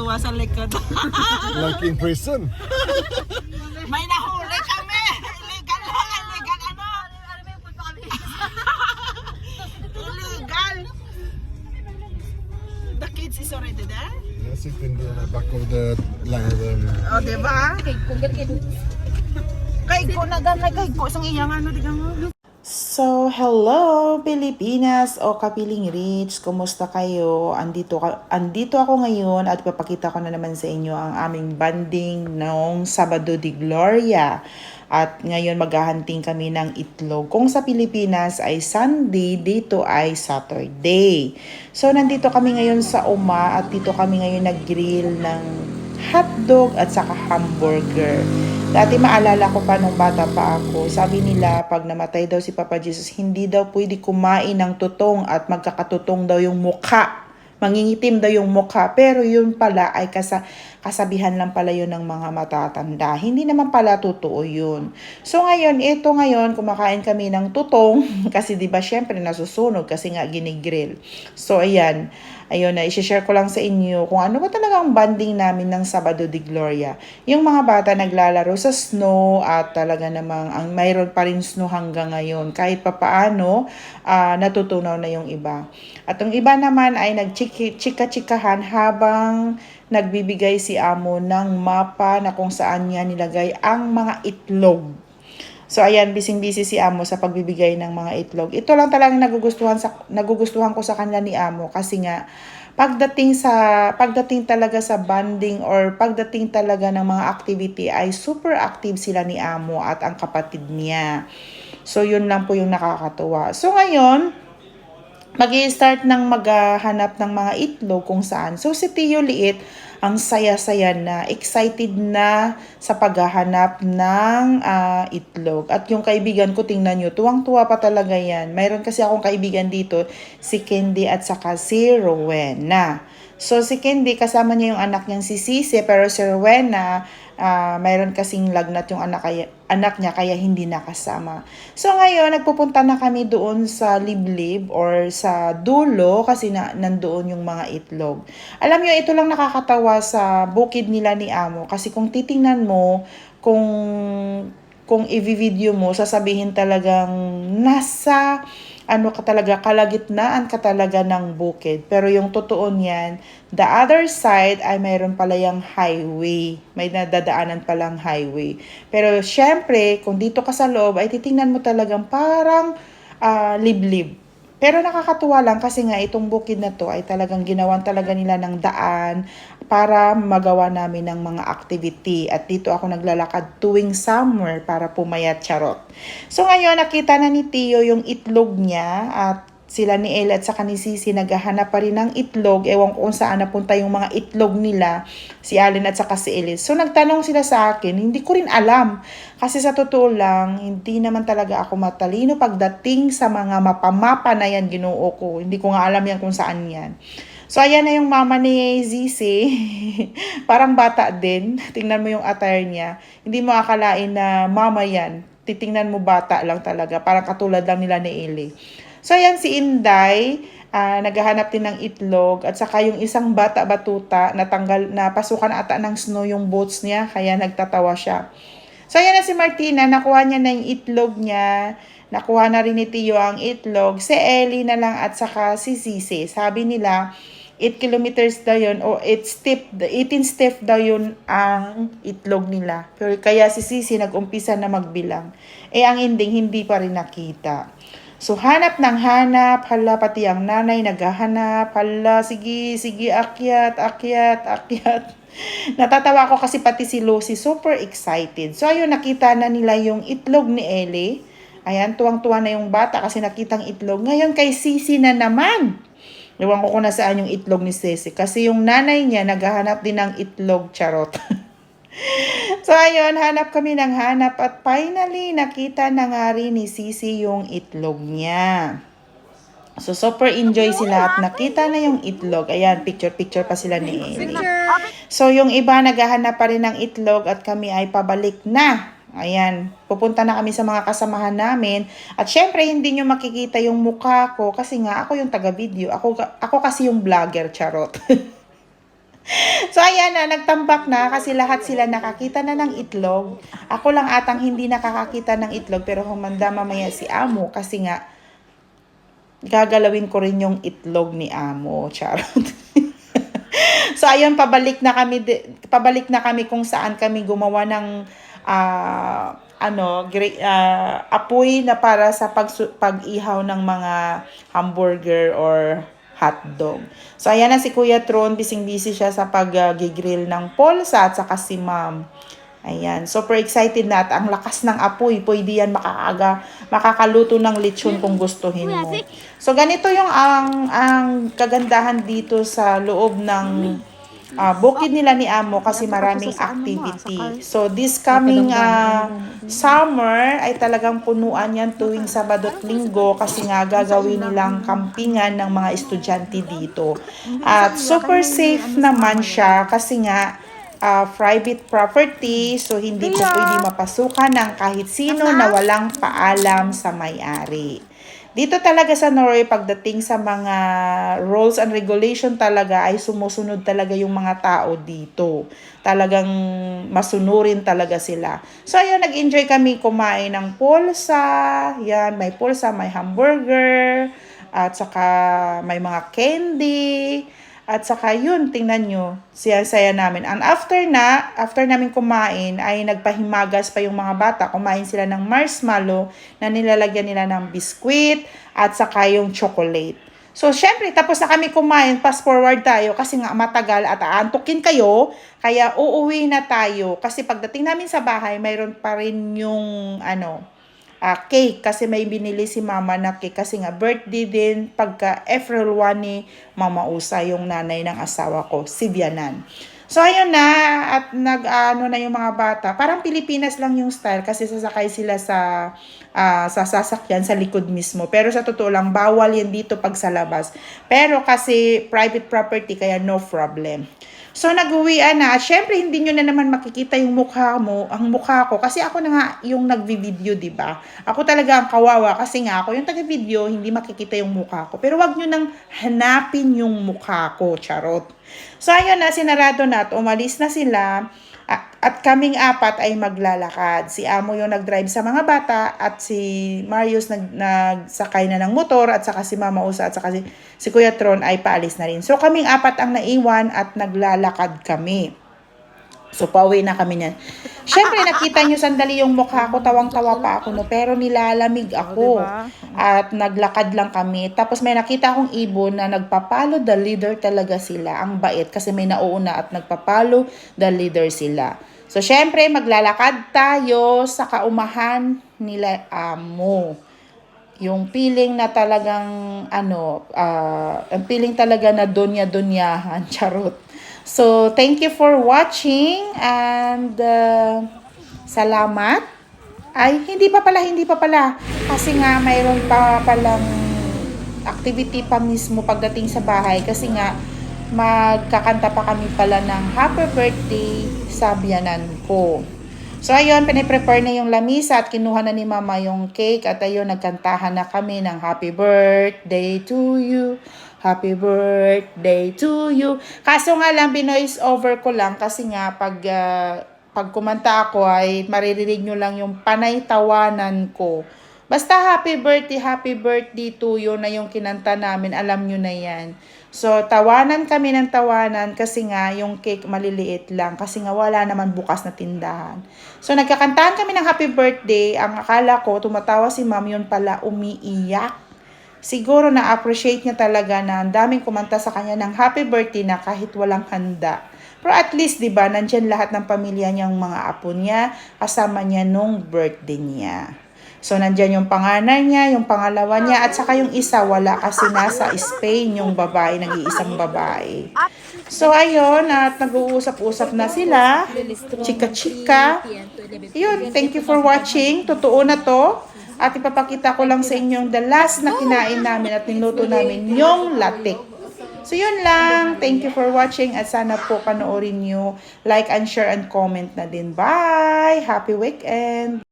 duwa sa likod. Like in prison. May nahuli kami! Illegal lang! Illegal ano? Illegal! The kids is already there? Yes, it in the back of the land. Um, O, oh, diba? Kay ko na ganay, kay ko isang iyang ano, di ka mo. So, hello Pilipinas o Kapiling Rich, kumusta kayo? Andito, andito ako ngayon at papakita ko na naman sa inyo ang aming banding noong Sabado de Gloria. At ngayon maghahunting kami ng itlog. Kung sa Pilipinas ay Sunday, dito ay Saturday. So, nandito kami ngayon sa Uma at dito kami ngayon nag-grill ng hotdog at saka hamburger. Dati maalala ko pa nung bata pa ako, sabi nila pag namatay daw si Papa Jesus, hindi daw pwede kumain ng tutong at magkakatutong daw yung mukha. Mangingitim daw yung mukha. Pero yun pala ay kasa, kasabihan lang pala yun ng mga matatanda. Hindi naman pala totoo yun. So ngayon, ito ngayon, kumakain kami ng tutong. kasi di ba syempre nasusunog kasi nga ginigrill. So ayan, ayun na, isi-share ko lang sa inyo kung ano ba talaga ang banding namin ng Sabado de Gloria. Yung mga bata naglalaro sa snow at talaga namang ang mayroon pa rin snow hanggang ngayon. Kahit papaano, ah, natutunaw na yung iba. At yung iba naman ay nagchika-chikahan habang nagbibigay si amo ng mapa na kung saan niya nilagay ang mga itlog. So ayan, bising-busy si Amo sa pagbibigay ng mga itlog. Ito lang talagang nagugustuhan sa nagugustuhan ko sa kanila ni Amo kasi nga pagdating sa pagdating talaga sa banding or pagdating talaga ng mga activity ay super active sila ni Amo at ang kapatid niya. So yun lang po yung nakakatuwa. So ngayon, mag start ng maghahanap ng mga itlog kung saan. So si Tio Liit, ang saya-saya na, excited na sa paghahanap ng ah, itlog. At yung kaibigan ko, tingnan nyo, tuwang-tuwa pa talaga yan. Mayroon kasi akong kaibigan dito, si Candy at saka si Rowena. So si Candy, kasama niya yung anak niyang si Sisi, pero si Rowena, ah, mayroon kasing lagnat yung anak, kaya, anak niya, kaya hindi nakasama. So ngayon, nagpupunta na kami doon sa liblib or sa dulo kasi na, nandoon yung mga itlog. Alam niyo, ito lang nakakatawa sa bukid nila ni Amo kasi kung titingnan mo, kung kung i-video mo, sasabihin talagang nasa ano ka talaga, kalagitnaan ka talaga ng bukid. Pero yung totoo niyan, the other side ay mayroon pala yung highway. May nadadaanan palang highway. Pero syempre, kung dito ka sa loob, ay titingnan mo talagang parang ah, liblib. Pero nakakatuwa lang kasi nga itong bukid na to ay talagang ginawan talaga nila ng daan para magawa namin ng mga activity. At dito ako naglalakad tuwing somewhere para pumayat charot. So ngayon nakita na ni Tio yung itlog niya at sila ni Ella at saka ni Sisi naghahanap pa rin ng itlog. Ewan ko kung saan napunta yung mga itlog nila, si Allen at saka si Ellis. So nagtanong sila sa akin, hindi ko rin alam. Kasi sa totoo lang, hindi naman talaga ako matalino pagdating sa mga mapamapa na yan ginoo ko. Hindi ko nga alam yan kung saan yan. So, ayan na yung mama ni Zizi. Parang bata din. Tingnan mo yung attire niya. Hindi mo akalain na mama yan. Titingnan mo bata lang talaga. Parang katulad lang nila ni Eli. So, ayan si Inday. ah, naghahanap din ng itlog. At saka yung isang bata batuta, natanggal, napasukan ata ng snow yung boats niya. Kaya nagtatawa siya. So, ayan na si Martina. Nakuha niya na yung itlog niya. Nakuha na rin ni Tio ang itlog. Si Ellie na lang at saka si Sisi. Sabi nila, 8 kilometers daw yun o 8 step, 18 step daw yun ang itlog nila. Pero kaya si Sisi nag-umpisa na magbilang. Eh ang ending hindi pa rin nakita. So hanap ng hanap, hala pati ang nanay naghahanap, hala sige, sige, akyat, akyat, akyat. Natatawa ako kasi pati si Lucy super excited. So ayun, nakita na nila yung itlog ni Ellie. Ayan, tuwang-tuwa na yung bata kasi nakitang itlog. Ngayon kay Sisi na naman. Ewan ko kung nasaan yung itlog ni Sisi. Kasi yung nanay niya naghahanap din ng itlog charot. so ayun, hanap kami ng hanap at finally nakita na nga rin ni Sisi yung itlog niya. So super enjoy sila at nakita na yung itlog. Ayan, picture-picture pa sila ni Ellie. So yung iba naghahanap pa rin ng itlog at kami ay pabalik na. Ayan, pupunta na kami sa mga kasamahan namin. At syempre, hindi nyo makikita yung mukha ko kasi nga ako yung taga-video. Ako, ako kasi yung vlogger, charot. So ayan na, nagtambak na kasi lahat sila nakakita na ng itlog. Ako lang atang hindi nakakakita ng itlog pero humanda mamaya si Amo kasi nga gagalawin ko rin yung itlog ni Amo. Charot. so ayun, pabalik na kami pabalik na kami kung saan kami gumawa ng ah, ano, ah, apoy na para sa pag pag-ihaw ng mga hamburger or hotdog. So ayan na si Kuya Tron, bising-busy siya sa pag-grill ng polsa at saka si Ma'am. Ayan, super excited na at ang lakas ng apoy, pwede yan makakaaga, makakaluto ng lechon kung gustuhin mo. So ganito yung ang ang kagandahan dito sa loob ng ah, bukid nila ni Amo kasi maraming activity. So this coming ah, summer ay talagang punuan yan tuwing Sabado at Linggo kasi nga gagawin nilang kampingan ng mga estudyante dito. At super safe naman siya kasi nga ah, private property so hindi po pwede mapasukan ng kahit sino na walang paalam sa may-ari. Dito talaga sa Norway, pagdating sa mga rules and regulation talaga, ay sumusunod talaga yung mga tao dito. Talagang masunurin talaga sila. So, ayun, nag-enjoy kami kumain ng pulsa. Yan, may pulsa, may hamburger. At saka may mga candy. At saka yun, tingnan nyo, siya-saya namin. And after na, after namin kumain, ay nagpahimagas pa yung mga bata. Kumain sila ng marshmallow na nilalagyan nila ng biskwit at saka yung chocolate. So, syempre, tapos na kami kumain, fast forward tayo kasi nga matagal at aantukin kayo. Kaya uuwi na tayo. Kasi pagdating namin sa bahay, mayroon pa rin yung, ano, ah, cake. Kasi may binili si mama na cake. Kasi nga birthday din. Pagka April 1 ni Mama Usa yung nanay ng asawa ko, si Bianan. So ayun na at nag ano na yung mga bata. Parang Pilipinas lang yung style kasi sasakay sila sa ah, sa sasakyan sa likod mismo. Pero sa totoo lang bawal yan dito pag sa labas. Pero kasi private property kaya no problem. So nag-uwian na. Syempre hindi nyo na naman makikita yung mukha mo, ang mukha ko kasi ako na nga yung nagvi-video, 'di ba? Ako talaga ang kawawa kasi nga ako yung taga-video, hindi makikita yung mukha ko. Pero wag nyo nang hanapin yung mukha ko, charot. So ayun na sinarado na at umalis na sila. At kaming apat ay maglalakad. Si Amo yung nag-drive sa mga bata at si Marius nag nagsakay na ng motor at saka si Mama Usa at saka si, si Kuya Tron ay paalis na rin. So kaming apat ang naiwan at naglalakad kami. So, pauwi na kami niyan. Siyempre, nakita nyo sandali yung mukha ko, tawang-tawa pa ako, no? Pero nilalamig ako. At naglakad lang kami. Tapos may nakita akong ibon na nagpapalo the leader talaga sila. Ang bait kasi may nauuna at nagpapalo the leader sila. So, syempre, maglalakad tayo sa kaumahan nila amo yung feeling na talagang ano, ah, ang feeling talaga na donya-donyahan, charot. So, thank you for watching and uh, salamat. Ay, hindi pa pala, hindi pa pala. Kasi nga, mayroon pa palang activity pa mismo pagdating sa bahay. Kasi nga, magkakanta pa kami pala ng happy birthday sa biyanan ko. So ayun, piniprepare na yung lamisa at kinuha na ni mama yung cake at ayun, nagkantahan na kami ng happy birthday to you. Happy birthday to you. Kaso nga lang, binoise over ko lang kasi nga pag, ah, pag kumanta ako ay maririnig nyo lang yung panay tawanan ko. Basta happy birthday, happy birthday to you na yung kinanta namin, alam nyo na yan. So, tawanan kami ng tawanan kasi nga yung cake maliliit lang kasi nga wala naman bukas na tindahan. So, nagkakantahan kami ng happy birthday. Ang akala ko, tumatawa si ma'am, yun pala umiiyak. Siguro na-appreciate niya talaga na ang daming kumanta sa kanya ng happy birthday na kahit walang handa. Pero at least, di ba, nandyan lahat ng pamilya niyang mga apo niya, kasama niya nung birthday niya. So, nandyan yung panganay niya, yung pangalawa niya, at saka yung isa, wala kasi nasa Spain yung babae, nag-iisang babae. So, ayun, at nag-uusap-usap na sila. Chika-chika. Yun, thank you for watching. Totoo na to. At ipapakita ko lang sa inyo yung the last na kinain namin at niluto namin yung latik. So yun lang. Thank you for watching at sana po panoorin nyo. Like and share and comment na din. Bye! Happy weekend!